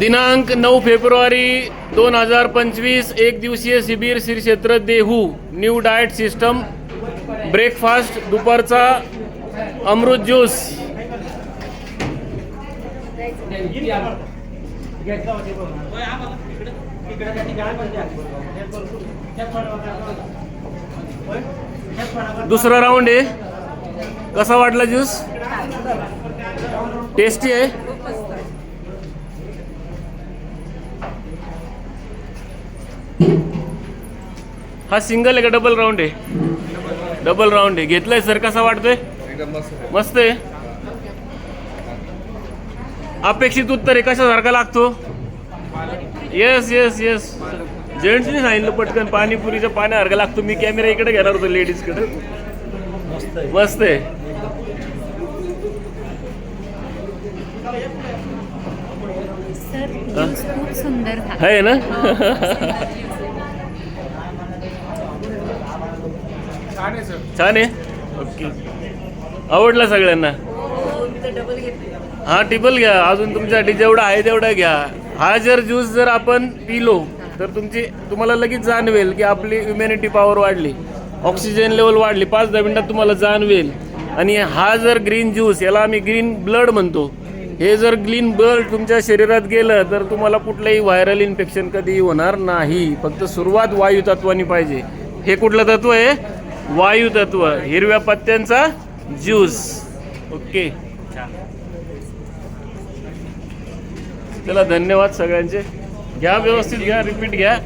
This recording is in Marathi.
दिनांक नऊ फेब्रुवारी दोन हजार पंचवीस एक दिवसीय शिबिर श्री क्षेत्र Dehu. New diet system breakfast दुपारचा अमृत ज्यूस. दुसरा राऊंड आहे. कसा वाटला ज्यूस? टेस्टी आहे. हा सिंगल आहे का डबल राऊंड आहे? डबल राऊंड आहे. घेतलाय सर कसा वाटतोय? मस्त आहे. अपेक्षित उत्तर आहे. कशासारखा लागतो? येस येस येस जेंट्सनी सांगितलं पटकन पाणीपुरीच्या पाण्यासारखा लागतो. मी कॅमेरा इकडे घेणार होतो लेडीजकडे मस्त आहे. सर ज्यूस खूप सुंदर आहे ना? छान आहे ओके. आवडला सगळ्यांना? हा टिबल घ्या. अजून तुमच्यासाठी जेवढा आहे तेवढा घ्या. हा जर ज्यूस जर आपण पिलो तर तुमची तुम्हाला लगेच जाणवेल की आपली इम्युनिटी पॉवर वाढली. ऑक्सिजन लेवल वाढली. पाच दहा मिनिटात तुम्हाला जाणवेल. आणि हा जर ग्रीन ज्यूस याला आम्ही ग्रीन ब्लड म्हणतो. हे जर ग्रीन ब्लड तुमच्या शरीरात गेलं तर तुम्हाला कुठलंही व्हायरल इन्फेक्शन कधी होणार नाही. फक्त सुरुवात वायू तत्वानी पाहिजे. हे कुठलं तत्व आहे? वायुतत्व हिरव्या पत्त्यांचा ज्यूस. ओके. चला धन्यवाद सगळ्यांचे. घ्या व्यवस्थित घ्या रिपीट घ्या.